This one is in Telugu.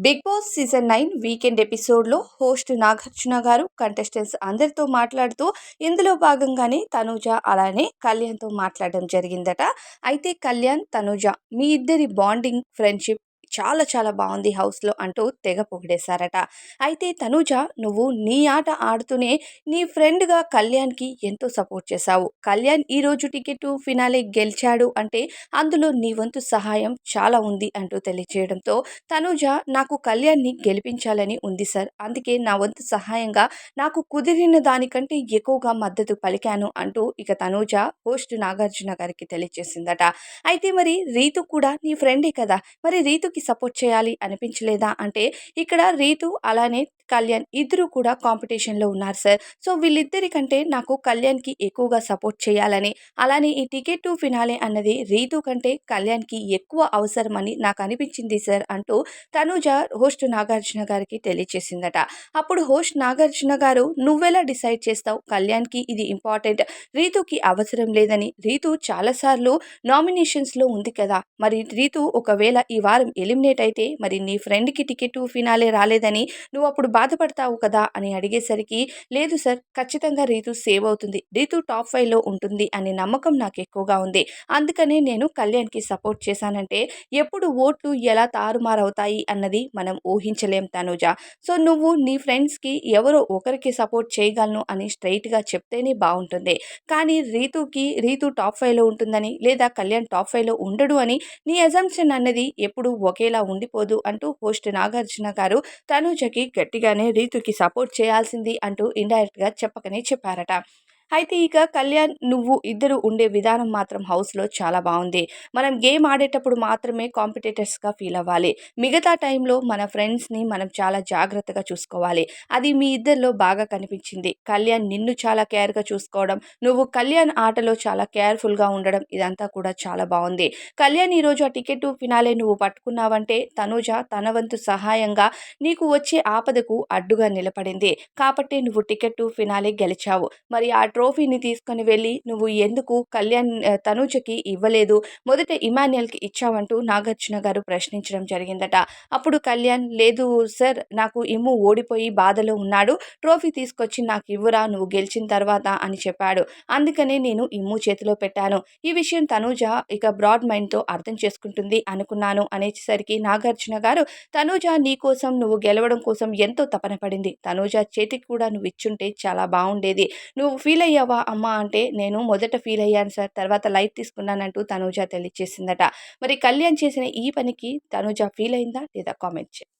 Big boss season nine weekend ఎపిసోడ్లో హోస్ట్ నాగార్జున గారు కంటెస్టెంట్స్ అందరితో మాట్లాడుతూ ఇందులో భాగంగానే తనూజ అలానే కళ్యాణ్తో మాట్లాడడం జరిగిందట. అయితే కళ్యాణ్ తనూజ మీ ఇద్దరి బాండింగ్ ఫ్రెండ్షిప్ చాలా చాలా బాగుంది హౌస్లో అంటూ తెగ పొగిడేశారట. అయితే తనూజ నువ్వు నీ ఆట ఆడుతూనే నీ ఫ్రెండ్గా కళ్యాణ్కి ఎంతో సపోర్ట్ చేశావు. కళ్యాణ్ ఈరోజు టికెట్ ఫినాలే గెలిచాడు అంటే అందులో నీ వంతు సహాయం చాలా ఉంది అంటూ తెలియజేయడంతో తనూజ నాకు కళ్యాణ్ని గెలిపించాలని ఉంది సార్. అందుకే నా వంతు సహాయంగా నాకు కుదిరిన దానికంటే ఎక్కువగా మద్దతు పలికాను అంటూ ఇక తనూజ హోస్ట్ నాగార్జున గారికి తెలియజేసిందట అయితే మరి రీతు కూడా నీ ఫ్రెండే కదా. మరి రీతుకి సపోర్ట్ చేయాలి అనిపించలేదా? అంటే ఇక్కడ రీతు అలానే కళ్యాణ్ ఇద్దరు కూడా కాంపిటీషన్లో ఉన్నారు సార్. సో వీళ్ళిద్దరికంటే నాకు కళ్యాణ్కి ఎక్కువగా సపోర్ట్ చేయాలని అలానే ఈ టికెట్ టు ఫినాలే అన్నది రీతు కంటే కళ్యాణ్కి ఎక్కువ అవసరమని నాకు అనిపించింది సార్ అంటూ తనుజ హోస్ట్ నాగార్జున గారికి తెలియచేసిందట. అప్పుడు హోస్ట్ నాగార్జున గారు నువ్వెలా డిసైడ్ చేస్తావు? కళ్యాణ్కి ఇది ఇంపార్టెంట్. రీతుకి అవసరం లేదని రీతు చాలాసార్లు నామినేషన్స్లో ఉంది కదా! మరి రీతు ఒకవేళ ఈ వారం ఎలిమినేట్ అయితే మరి నీ ఫ్రెండ్కి టికెట్ ఫినాలే రాలేదని నువ్వు అప్పుడు బాధపడతావు కదా అని అడిగేసరికి లేదు సార్ ఖచ్చితంగా రీతు సేవ్ అవుతుంది. రీతు టాప్ ఫైవ్లో ఉంటుంది అనే నమ్మకం నాకు ఎక్కువగా ఉంది. అందుకనే నేను కళ్యాణ్కి సపోర్ట్ చేశానంటే ఎప్పుడు ఓట్లు ఎలా తారుమారవుతాయి అన్నది మనం ఊహించలేం తనుజ. సో నువ్వు నీ ఫ్రెండ్స్కి ఎవరో ఒకరికి సపోర్ట్ చేయగలను అని స్ట్రైట్గా చెప్తేనే బాగుంటుంది. కానీ రీతుకి రీతు టాప్ ఫైవ్లో ఉంటుందని లేదా కళ్యాణ్ టాప్ ఫైవ్లో ఉండడు అని నీ అజంప్షన్ అన్నది ఎప్పుడు ఒకేలా ఉండిపోదు అంటూ హోస్ట్ నాగార్జున గారు తనుజకి గట్టిగానే రీతుకి సపోర్ట్ చేయాల్సింది అంటూ ఇండైరెక్ట్గా చెప్పకనే చెప్పారట. అయితే ఇక కళ్యాణ్ నువ్వు ఇద్దరు ఉండే విధానం మాత్రం హౌస్లో చాలా బాగుంది మనం గేమ్ ఆడేటప్పుడు మాత్రమే కాంపిటేటర్స్గా ఫీల్ అవ్వాలి. మిగతా టైంలో మన ఫ్రెండ్స్ని మనం చాలా జాగ్రత్తగా చూసుకోవాలి. అది మీ ఇద్దరిలో బాగా కనిపించింది. కళ్యాణ్ నిన్ను చాలా కేర్గా చూసుకోవడం నువ్వు కళ్యాణ్ ఆటలో చాలా కేర్ఫుల్గా ఉండడం ఇదంతా కూడా చాలా బాగుంది కళ్యాణ్ ఈరోజు ఆ టికెట్ ఫినాలే నువ్వు పట్టుకున్నావంటే తనుజ తన వంతు సహాయంగా నీకు వచ్చే ఆపదకు అడ్డుగా నిలబడింది. కాబట్టి నువ్వు టికెట్ ఫినాలే గెలిచావు. మరి ఆ ట్రోఫీని తీసుకొని వెళ్ళి నువ్వు ఎందుకు కళ్యాణ్ తనూజకి ఇవ్వలేదు? మొదట ఇమాన్యుయల్కి ఇచ్చావంటూ నాగార్జున గారు ప్రశ్నించడం జరిగిందట. అప్పుడు కళ్యాణ్ లేదు సార్ నాకు ఇమ్ము ఓడిపోయి బాధలో ఉన్నాడు. ట్రోఫీ తీసుకొచ్చి నాకు ఇవ్వరా నువ్వు గెలిచిన తర్వాత అని చెప్పాడు. అందుకనే నేను ఇమ్ము చేతిలో పెట్టాను. ఈ విషయం తనూజ ఇక బ్రాడ్ మైండ్తో అర్థం చేసుకుంటుంది అనుకున్నాను అనేసరికి నాగార్జున గారు తనూజ నీ కోసం నువ్వు గెలవడం కోసం ఎంతో తపన పడింది. తనూజ చేతికి కూడా నువ్వు ఇచ్చుంటే చాలా బాగుండేది నువ్వు ఫీల్ అయ్యావా అమ్మ అంటే నేను మొదట ఫీల్ అయ్యాను సార్. తర్వాత లైట్ తీసుకున్నానంటూ తనూజ తెలియచేసిందట. మరి కళ్యాణ్ చేసిన ఈ పనికి తనూజ ఫీల్ అయిందా లేదా కామెంట్ చేయండి.